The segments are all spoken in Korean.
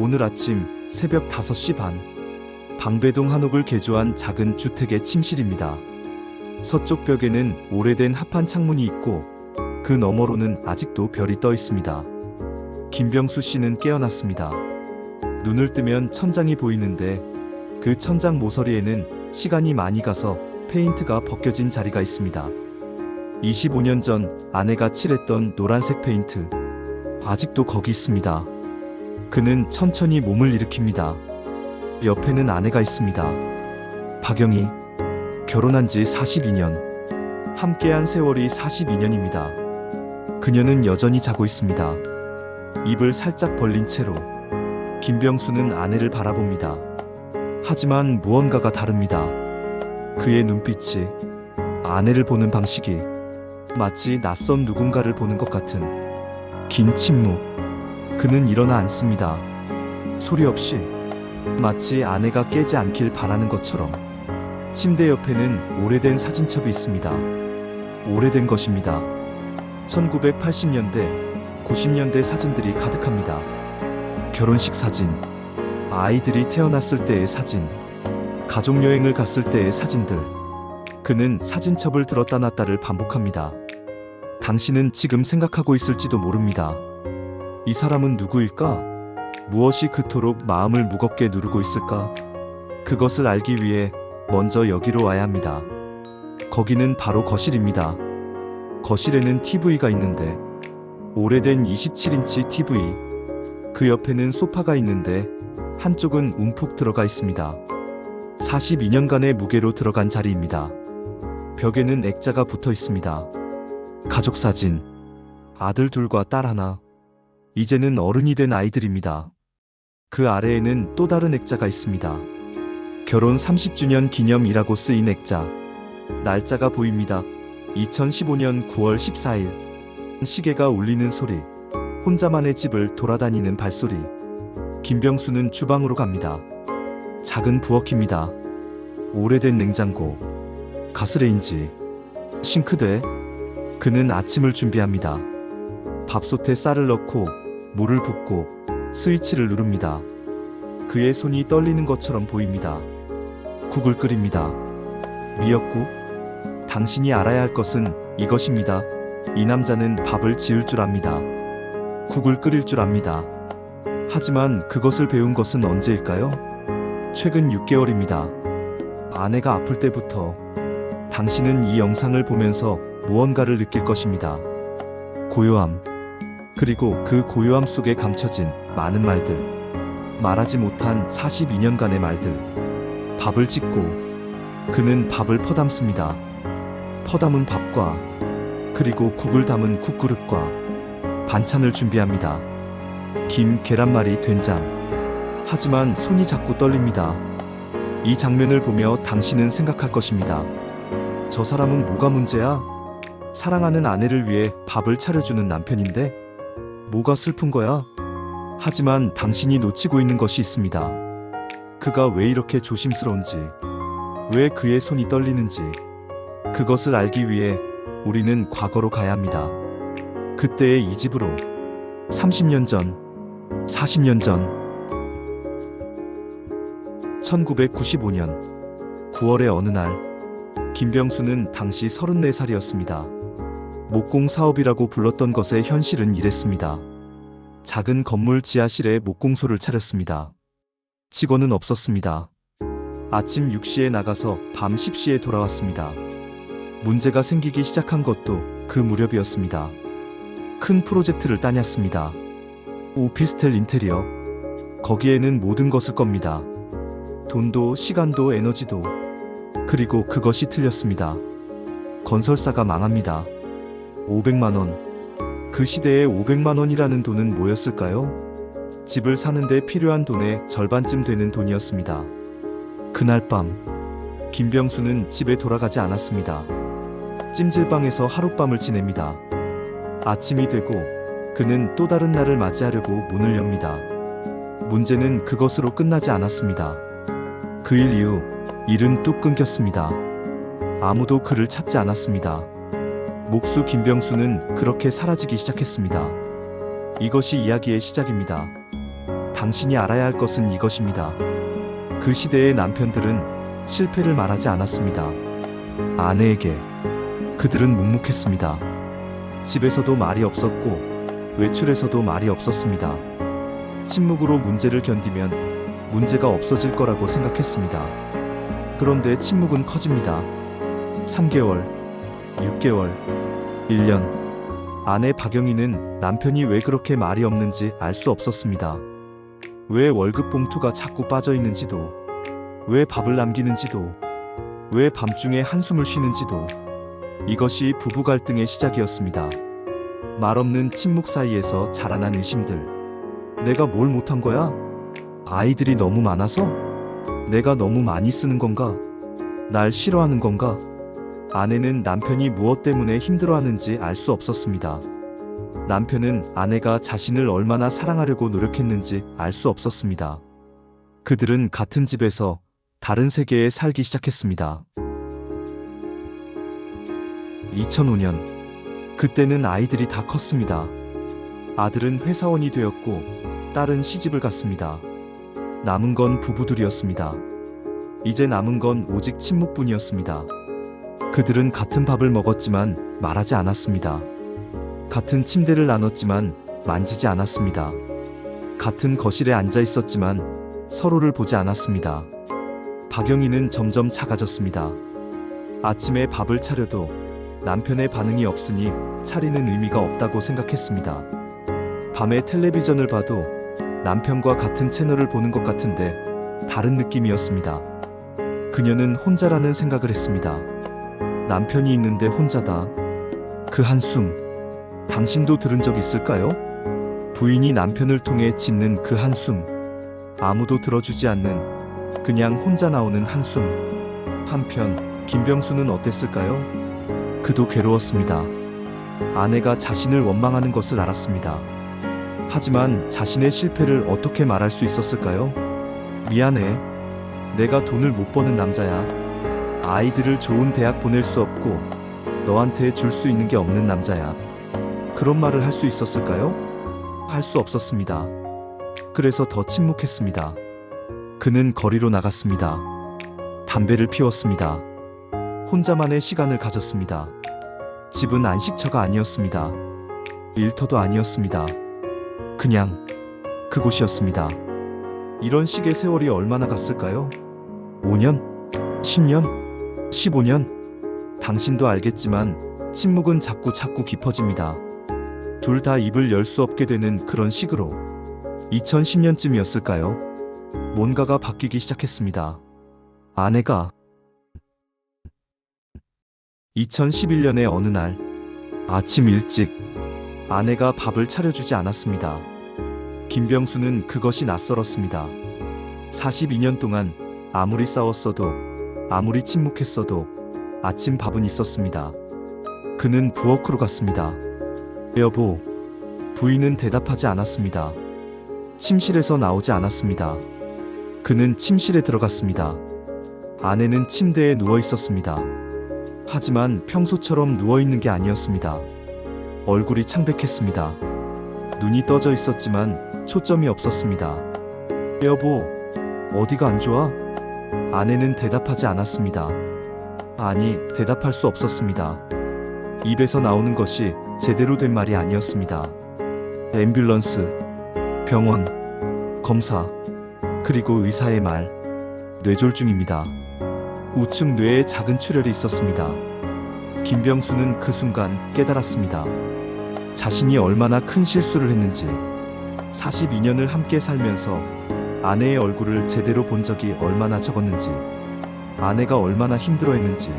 오늘 아침 새벽 5시 반 방배동 한옥을 개조한 작은 주택의 침실입니다. 서쪽 벽에는 오래된 합판 창문이 있고 그 너머로는 아직도 별이 떠 있습니다. 김병수 씨는 깨어났습니다. 눈을 뜨면 천장이 보이는데 그 천장 모서리에는 시간이 많이 가서 페인트가 벗겨진 자리가 있습니다. 25년 전 아내가 칠했던 노란색 페인트 아직도 거기 있습니다. 그는 천천히 몸을 일으킵니다. 옆에는 아내가 있습니다. 박영희 결혼한 지 42년 함께한 세월이 42년입니다. 그녀는 여전히 자고 있습니다. 입을 살짝 벌린 채로 김병수는 아내를 바라봅니다. 하지만 무언가가 다릅니다. 그의 눈빛이 아내를 보는 방식이 마치 낯선 누군가를 보는 것 같은 긴 침묵. 그는 일어나 앉습니다. 소리 없이 마치 아내가 깨지 않길 바라는 것처럼 침대 옆에는 오래된 사진첩이 있습니다. 오래된 것입니다. 1980년대, 90년대 사진들이 가득합니다. 결혼식 사진, 아이들이 태어났을 때의 사진, 가족여행을 갔을 때의 사진들. 그는 사진첩을 들었다 놨다를 반복합니다. 당신은 지금 생각하고 있을지도 모릅니다. 이 사람은 누구일까? 무엇이 그토록 마음을 무겁게 누르고 있을까? 그것을 알기 위해 먼저 여기로 와야 합니다. 거기는 바로 거실입니다. 거실에는 TV가 있는데 오래된 27인치 TV. 그 옆에는 소파가 있는데 한쪽은 움푹 들어가 있습니다. 42년간의 무게로 들어간 자리입니다. 벽에는 액자가 붙어 있습니다. 가족 사진. 아들 둘과 딸 하나. 이제는 어른이 된 아이들입니다. 그 아래에는 또 다른 액자가 있습니다. 결혼 30주년 기념이라고 쓰인 액자. 날짜가 보입니다. 2015년 9월 14일. 시계가 울리는 소리. 혼자만의 집을 돌아다니는 발소리. 김병수는 주방으로 갑니다. 작은 부엌입니다. 오래된 냉장고, 가스레인지, 싱크대. 그는 아침을 준비합니다. 밥솥에 쌀을 넣고 물을 붓고 스위치를 누릅니다. 그의 손이 떨리는 것처럼 보입니다. 국을 끓입니다. 미역국? 당신이 알아야 할 것은 이것입니다. 이 남자는 밥을 지을 줄 압니다. 국을 끓일 줄 압니다. 하지만 그것을 배운 것은 언제일까요? 최근 6개월입니다. 아내가 아플 때부터 당신은 이 영상을 보면서 무언가를 느낄 것입니다. 고요함. 그리고 그 고요함 속에 감춰진 많은 말들. 말하지 못한 42년간의 말들. 밥을 짓고 그는 밥을 퍼담습니다. 퍼담은 밥과 그리고 국을 담은 국그릇과 반찬을 준비합니다. 김, 계란말이, 된장. 하지만 손이 자꾸 떨립니다. 이 장면을 보며 당신은 생각할 것입니다. 저 사람은 뭐가 문제야? 사랑하는 아내를 위해 밥을 차려주는 남편인데? 뭐가 슬픈 거야? 하지만 당신이 놓치고 있는 것이 있습니다. 그가 왜 이렇게 조심스러운지, 왜 그의 손이 떨리는지, 그것을 알기 위해 우리는 과거로 가야 합니다. 그때의 이 집으로 30년 전, 40년 전, 1995년 9월의 어느 날, 김병수는 당시 34살이었습니다. 목공 사업이라고 불렀던 것의 현실은 이랬습니다. 작은 건물 지하실에 목공소를 차렸습니다. 직원은 없었습니다. 아침 6시에 나가서 밤 10시에 돌아왔습니다. 문제가 생기기 시작한 것도 그 무렵이었습니다. 큰 프로젝트를 따냈습니다. 오피스텔 인테리어. 거기에는 모든 것을 겁니다. 돈도 시간도 에너지도. 그리고 그것이 틀렸습니다. 건설사가 망합니다. 500만 원. 그 시대에 500만 원이라는 돈은 뭐였을까요? 집을 사는데 필요한 돈의 절반쯤 되는 돈이었습니다. 그날 밤, 김병수는 집에 돌아가지 않았습니다. 찜질방에서 하룻밤을 지냅니다. 아침이 되고 그는 또 다른 날을 맞이하려고 문을 엽니다. 문제는 그것으로 끝나지 않았습니다. 그 일 이후 일은 뚝 끊겼습니다. 아무도 그를 찾지 않았습니다. 목수 김병수는 그렇게 사라지기 시작했습니다. 이것이 이야기의 시작입니다. 당신이 알아야 할 것은 이것입니다. 그 시대의 남편들은 실패를 말하지 않았습니다. 아내에게 그들은 묵묵했습니다. 집에서도 말이 없었고 외출에서도 말이 없었습니다. 침묵으로 문제를 견디면 문제가 없어질 거라고 생각했습니다. 그런데 침묵은 커집니다. 3개월, 6개월, 1년. 아내 박영희는 남편이 왜 그렇게 말이 없는지 알 수 없었습니다. 왜 월급 봉투가 자꾸 빠져 있는지도, 왜 밥을 남기는지도, 왜 밤중에 한숨을 쉬는지도, 이것이 부부 갈등의 시작이었습니다. 말 없는 침묵 사이에서 자라난 의심들. 내가 뭘 못한 거야? 아이들이 너무 많아서? 내가 너무 많이 쓰는 건가? 날 싫어하는 건가? 아내는 남편이 무엇 때문에 힘들어하는지 알 수 없었습니다. 남편은 아내가 자신을 얼마나 사랑하려고 노력했는지 알 수 없었습니다. 그들은 같은 집에서 다른 세계에 살기 시작했습니다. 2005년. 그때는 아이들이 다 컸습니다. 아들은 회사원이 되었고, 딸은 시집을 갔습니다. 남은 건 부부들이었습니다. 이제 남은 건 오직 침묵뿐이었습니다. 그들은 같은 밥을 먹었지만 말하지 않았습니다. 같은 침대를 나눴지만 만지지 않았습니다. 같은 거실에 앉아 있었지만 서로를 보지 않았습니다. 박영희는 점점 작아졌습니다. 아침에 밥을 차려도 남편의 반응이 없으니 차리는 의미가 없다고 생각했습니다. 밤에 텔레비전을 봐도 남편과 같은 채널을 보는 것 같은데 다른 느낌이었습니다. 그녀는 혼자라는 생각을 했습니다. 남편이 있는데 혼자다. 그 한숨. 당신도 들은 적 있을까요? 부인이 남편을 통해 짓는 그 한숨. 아무도 들어주지 않는 그냥 혼자 나오는 한숨. 한편 김병수는 어땠을까요? 그도 괴로웠습니다. 아내가 자신을 원망하는 것을 알았습니다. 하지만 자신의 실패를 어떻게 말할 수 있었을까요? 미안해. 내가 돈을 못 버는 남자야. 아이들을 좋은 대학 보낼 수 없고 너한테 줄 수 있는 게 없는 남자야. 그런 말을 할 수 있었을까요? 할 수 없었습니다. 그래서 더 침묵했습니다. 그는 거리로 나갔습니다. 담배를 피웠습니다. 혼자만의 시간을 가졌습니다. 집은 안식처가 아니었습니다. 일터도 아니었습니다. 그냥 그곳이었습니다. 이런 식의 세월이 얼마나 갔을까요? 5년? 10년? 15년? 당신도 알겠지만 침묵은 자꾸 자꾸 깊어집니다. 둘 다 입을 열 수 없게 되는 그런 식으로 2010년쯤이었을까요? 뭔가가 바뀌기 시작했습니다. 아내가 2011년의 어느 날 아침 일찍 아내가 밥을 차려주지 않았습니다. 김병수는 그것이 낯설었습니다. 42년 동안 아무리 싸웠어도 아무리 침묵했어도 아침 밥은 있었습니다. 그는 부엌으로 갔습니다. 여보, 부인은 대답하지 않았습니다. 침실에서 나오지 않았습니다. 그는 침실에 들어갔습니다. 아내는 침대에 누워 있었습니다. 하지만 평소처럼 누워 있는 게 아니었습니다. 얼굴이 창백했습니다. 눈이 떠져 있었지만 초점이 없었습니다. 여보, 어디가 안 좋아? 아내는 대답하지 않았습니다. 아니, 대답할 수 없었습니다. 입에서 나오는 것이 제대로 된 말이 아니었습니다. 앰뷸런스, 병원, 검사, 그리고 의사의 말, 뇌졸중입니다. 우측 뇌에 작은 출혈이 있었습니다. 김병수는 그 순간 깨달았습니다. 자신이 얼마나 큰 실수를 했는지, 42년을 함께 살면서 아내의 얼굴을 제대로 본 적이 얼마나 적었는지, 아내가 얼마나 힘들어했는지,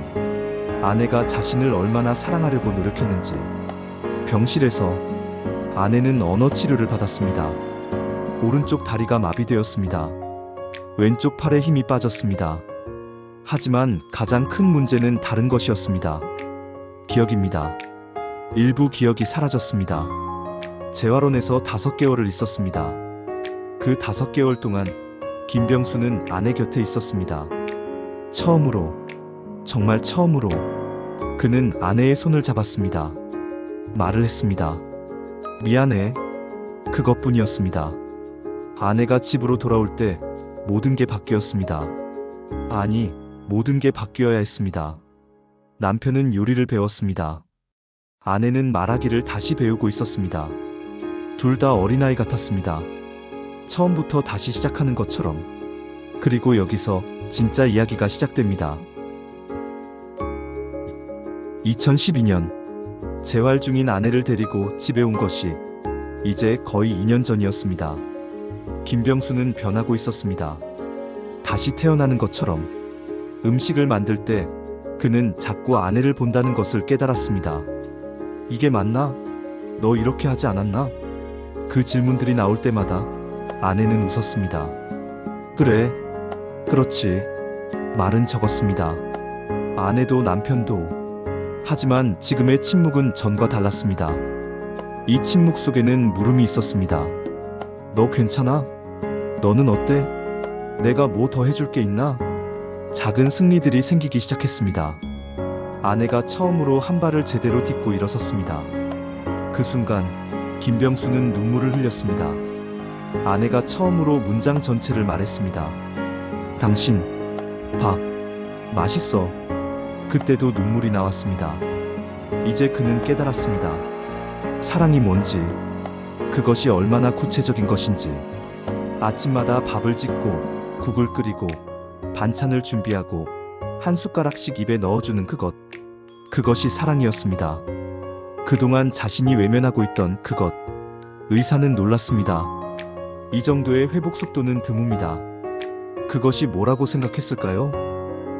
아내가 자신을 얼마나 사랑하려고 노력했는지, 병실에서 아내는 언어 치료를 받았습니다. 오른쪽 다리가 마비되었습니다. 왼쪽 팔에 힘이 빠졌습니다. 하지만 가장 큰 문제는 다른 것이었습니다. 기억입니다. 일부 기억이 사라졌습니다. 재활원에서 다섯 개월을 있었습니다. 그 다섯 개월 동안 김병수는 아내 곁에 있었습니다. 처음으로, 정말 처음으로 그는 아내의 손을 잡았습니다. 말을 했습니다. 미안해. 그것뿐이었습니다. 아내가 집으로 돌아올 때 모든 게 바뀌었습니다. 아니, 모든 게 바뀌어야 했습니다. 남편은 요리를 배웠습니다. 아내는 말하기를 다시 배우고 있었습니다. 둘 다 어린아이 같았습니다. 처음부터 다시 시작하는 것처럼. 그리고 여기서 진짜 이야기가 시작됩니다. 2012년 재활 중인 아내를 데리고 집에 온 것이 이제 거의 2년 전이었습니다. 김병수는 변하고 있었습니다. 다시 태어나는 것처럼 음식을 만들 때 그는 자꾸 아내를 본다는 것을 깨달았습니다. 이게 맞나? 너 이렇게 하지 않았나? 그 질문들이 나올 때마다 아내는 웃었습니다. 그래, 그렇지. 말은 적었습니다. 아내도 남편도. 하지만 지금의 침묵은 전과 달랐습니다. 이 침묵 속에는 물음이 있었습니다. 너 괜찮아? 너는 어때? 내가 뭐 더 해줄 게 있나? 작은 승리들이 생기기 시작했습니다. 아내가 처음으로 한 발을 제대로 딛고 일어섰습니다. 그 순간 김병수는 눈물을 흘렸습니다. 아내가 처음으로 문장 전체를 말했습니다. 당신 밥 맛있어. 그때도 눈물이 나왔습니다. 이제 그는 깨달았습니다. 사랑이 뭔지, 그것이 얼마나 구체적인 것인지. 아침마다 밥을 짓고 국을 끓이고 반찬을 준비하고 한 숟가락씩 입에 넣어주는 그것. 그것이 사랑이었습니다. 그동안 자신이 외면하고 있던 그것. 의사는 놀랐습니다. 이 정도의 회복 속도는 드뭅니다. 그것이 뭐라고 생각했을까요?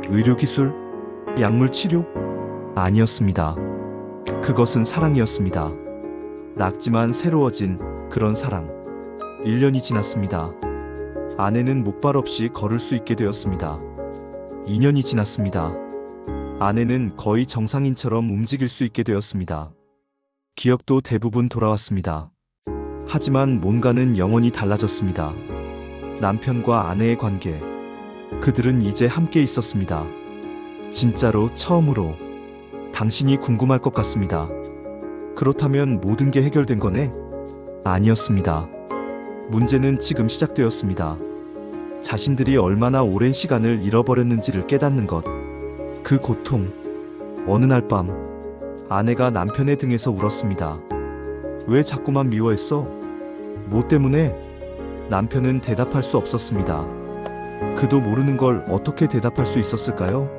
의료기술? 약물 치료? 아니었습니다. 그것은 사랑이었습니다. 낙지만 새로워진 그런 사랑. 1년이 지났습니다. 아내는 목발 없이 걸을 수 있게 되었습니다. 2년이 지났습니다. 아내는 거의 정상인처럼 움직일 수 있게 되었습니다. 기억도 대부분 돌아왔습니다. 하지만 뭔가는 영원히 달라졌습니다. 남편과 아내의 관계. 그들은 이제 함께 있었습니다. 진짜로 처음으로 당신이 궁금할 것 같습니다. 그렇다면 모든 게 해결된 거네? 아니었습니다. 문제는 지금 시작되었습니다. 자신들이 얼마나 오랜 시간을 잃어버렸는지를 깨닫는 것. 그 고통. 어느 날 밤, 아내가 남편의 등에서 울었습니다. 왜 자꾸만 미워했어? 뭐 때문에? 남편은 대답할 수 없었습니다. 그도 모르는 걸 어떻게 대답할 수 있었을까요?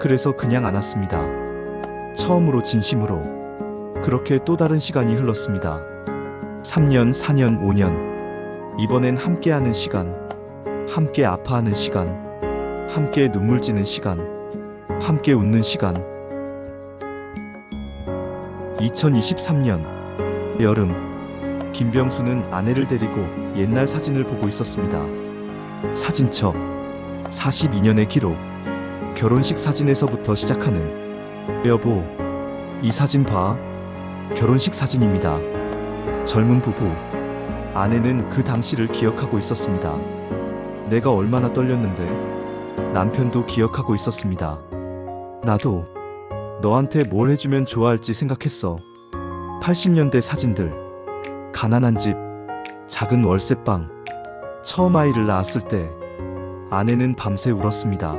그래서 그냥 안았습니다. 처음으로 진심으로. 그렇게 또 다른 시간이 흘렀습니다. 3년, 4년, 5년. 이번엔 함께하는 시간. 함께 아파하는 시간. 함께 눈물 지는 시간. 함께 웃는 시간. 2023년 여름 김병수는 아내를 데리고 옛날 사진을 보고 있었습니다. 사진첩 42년의 기록 결혼식 사진에서부터 시작하는 여보 이 사진 봐 결혼식 사진입니다. 젊은 부부 아내는 그 당시를 기억하고 있었습니다. 내가 얼마나 떨렸는데 남편도 기억하고 있었습니다. 나도 너한테 뭘 해주면 좋아할지 생각했어. 80년대 사진들. 가난한 집, 작은 월세방. 처음 아이를 낳았을 때 아내는 밤새 울었습니다.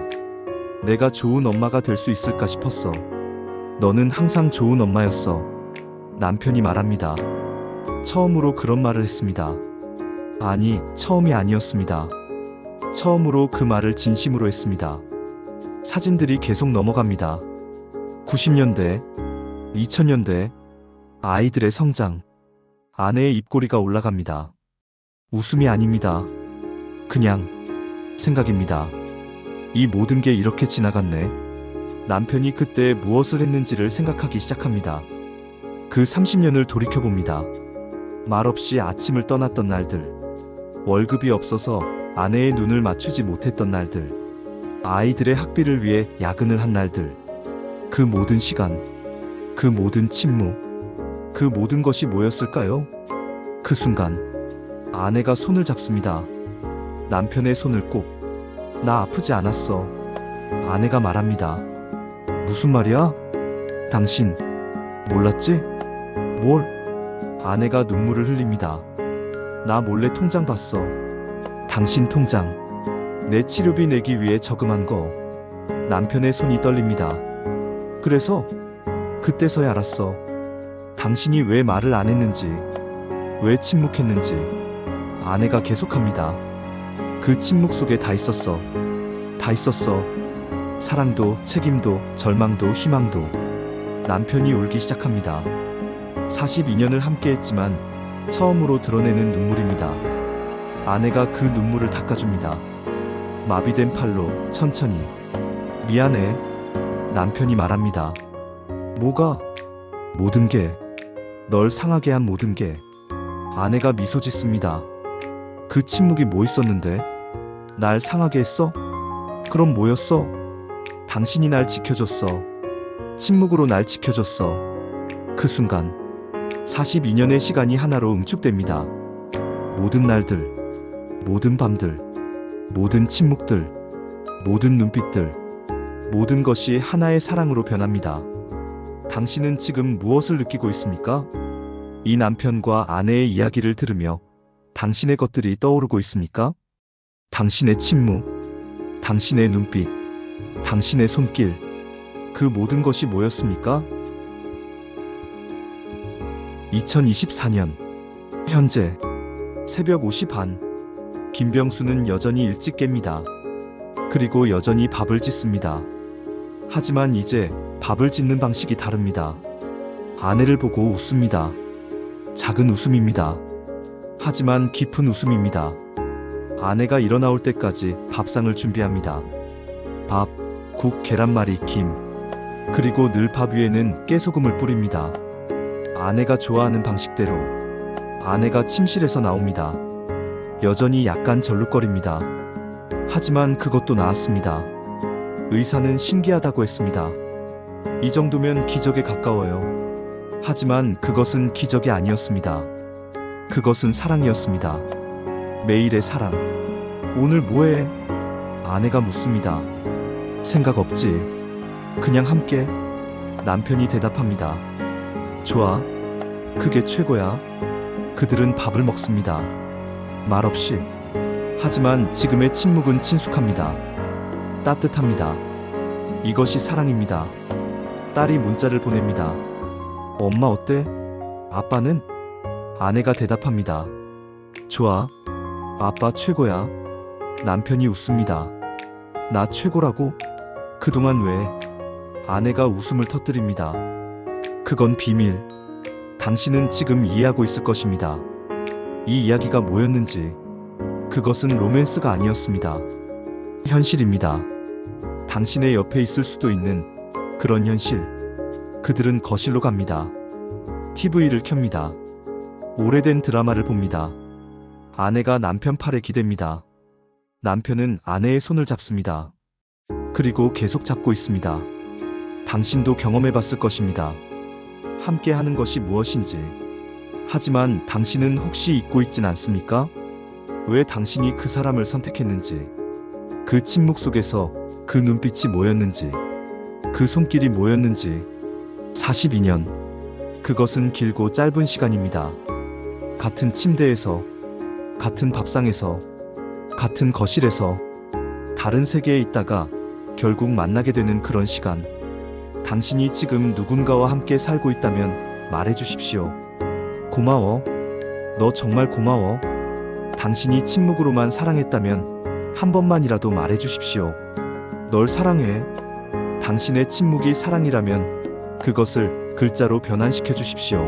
내가 좋은 엄마가 될 수 있을까 싶었어. 너는 항상 좋은 엄마였어. 남편이 말합니다. 처음으로 그런 말을 했습니다. 아니, 처음이 아니었습니다. 처음으로 그 말을 진심으로 했습니다. 사진들이 계속 넘어갑니다. 90년대, 2000년대, 아이들의 성장, 아내의 입꼬리가 올라갑니다. 웃음이 아닙니다. 그냥 생각입니다. 이 모든 게 이렇게 지나갔네. 남편이 그때 무엇을 했는지를 생각하기 시작합니다. 그 30년을 돌이켜봅니다. 말없이 아침을 떠났던 날들, 월급이 없어서 아내의 눈을 맞추지 못했던 날들, 아이들의 학비를 위해 야근을 한 날들, 그 모든 시간, 그 모든 침묵, 그 모든 것이 뭐였을까요? 그 순간, 아내가 손을 잡습니다. 남편의 손을 꼭, 나 아프지 않았어. 아내가 말합니다. 무슨 말이야? 당신, 몰랐지? 뭘? 아내가 눈물을 흘립니다. 나 몰래 통장 봤어. 당신 통장. 내 치료비 내기 위해 저금한 거. 남편의 손이 떨립니다. 그래서 그때서야 알았어. 당신이 왜 말을 안 했는지, 왜 침묵했는지. 아내가 계속합니다. 그 침묵 속에 다 있었어. 다 있었어. 사랑도, 책임도, 절망도, 희망도. 남편이 울기 시작합니다. 42년을 함께 했지만 처음으로 드러내는 눈물입니다. 아내가 그 눈물을 닦아줍니다. 마비된 팔로 천천히. 미안해. 남편이 말합니다. 뭐가? 모든 게. 널 상하게 한 모든 게. 아내가 미소 짓습니다. 그 침묵이 뭐 있었는데? 날 상하게 했어? 그럼 뭐였어? 당신이 날 지켜줬어. 침묵으로 날 지켜줬어. 그 순간 42년의 시간이 하나로 응축됩니다. 모든 날들, 모든 밤들, 모든 침묵들, 모든 눈빛들, 모든 것이 하나의 사랑으로 변합니다. 당신은 지금 무엇을 느끼고 있습니까? 이 남편과 아내의 이야기를 들으며 당신의 것들이 떠오르고 있습니까? 당신의 침묵, 당신의 눈빛, 당신의 손길, 그 모든 것이 뭐였습니까? 2024년 현재 새벽 5시 반 김병수는 여전히 일찍 깹니다. 그리고 여전히 밥을 짓습니다. 하지만 이제 밥을 짓는 방식이 다릅니다. 아내를 보고 웃습니다. 작은 웃음입니다. 하지만 깊은 웃음입니다. 아내가 일어나올 때까지 밥상을 준비합니다. 밥, 국, 계란말이, 김. 그리고 늘 밥 위에는 깨소금을 뿌립니다. 아내가 좋아하는 방식대로. 아내가 침실에서 나옵니다. 여전히 약간 절룩거립니다. 하지만 그것도 나았습니다. 의사는 신기하다고 했습니다. 이 정도면 기적에 가까워요. 하지만 그것은 기적이 아니었습니다. 그것은 사랑이었습니다. 매일의 사랑. 오늘 뭐해? 아내가 묻습니다. 생각 없지. 그냥 함께. 남편이 대답합니다. 좋아. 그게 최고야. 그들은 밥을 먹습니다. 말없이. 하지만 지금의 침묵은 친숙합니다. 따뜻합니다. 이것이 사랑입니다. 딸이 문자를 보냅니다. 엄마 어때? 아빠는? 아내가 대답합니다. 좋아. 아빠 최고야. 남편이 웃습니다. 나 최고라고? 그동안 왜? 아내가 웃음을 터뜨립니다. 그건 비밀. 당신은 지금 이해하고 있을 것입니다. 이 이야기가 뭐였는지. 그것은 로맨스가 아니었습니다. 현실입니다. 당신의 옆에 있을 수도 있는 그런 현실. 그들은 거실로 갑니다. TV를 켭니다. 오래된 드라마를 봅니다. 아내가 남편 팔에 기댑니다. 남편은 아내의 손을 잡습니다. 그리고 계속 잡고 있습니다. 당신도 경험해 봤을 것입니다. 함께 하는 것이 무엇인지. 하지만 당신은 혹시 잊고 있진 않습니까? 왜 당신이 그 사람을 선택했는지. 그 침묵 속에서 그 눈빛이 뭐였는지. 그 손길이 뭐였는지. 42년. 그것은 길고 짧은 시간입니다. 같은 침대에서, 같은 밥상에서, 같은 거실에서, 다른 세계에 있다가 결국 만나게 되는 그런 시간. 당신이 지금 누군가와 함께 살고 있다면 말해 주십시오. 고마워. 너 정말 고마워. 당신이 침묵으로만 사랑했다면 한 번만이라도 말해 주십시오. 널 사랑해. 당신의 침묵이 사랑이라면 그것을 글자로 변환시켜 주십시오.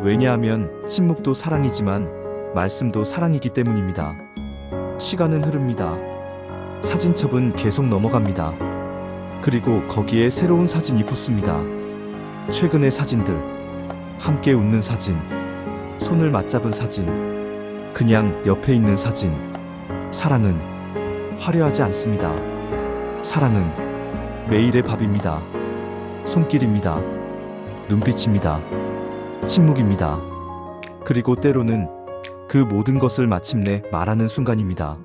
왜냐하면 침묵도 사랑이지만 말씀도 사랑이기 때문입니다. 시간은 흐릅니다. 사진첩은 계속 넘어갑니다. 그리고 거기에 새로운 사진이 붙습니다. 최근의 사진들. 함께 웃는 사진. 손을 맞잡은 사진. 그냥 옆에 있는 사진. 사랑은 화려하지 않습니다. 사랑은 매일의 밥입니다. 손길입니다. 눈빛입니다. 침묵입니다. 그리고 때로는 그 모든 것을 마침내 말하는 순간입니다.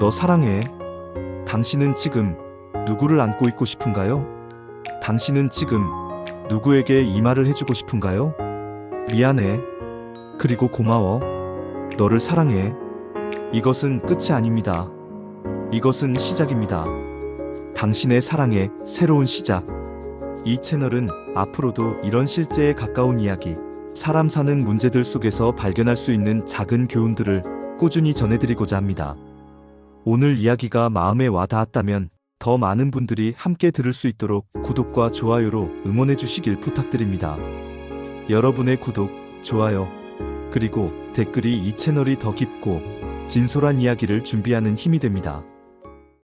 너 사랑해. 당신은 지금 누구를 안고 있고 싶은가요? 당신은 지금 누구에게 이 말을 해주고 싶은가요? 미안해. 그리고 고마워. 너를 사랑해. 이것은 끝이 아닙니다. 이것은 시작입니다. 당신의 사랑의 새로운 시작. 이 채널은 앞으로도 이런 실제에 가까운 이야기, 사람 사는 문제들 속에서 발견할 수 있는 작은 교훈들을 꾸준히 전해드리고자 합니다. 오늘 이야기가 마음에 와닿았다면 더 많은 분들이 함께 들을 수 있도록 구독과 좋아요로 응원해 주시길 부탁드립니다. 여러분의 구독, 좋아요, 그리고 댓글이 이 채널이 더 깊고 진솔한 이야기를 준비하는 힘이 됩니다.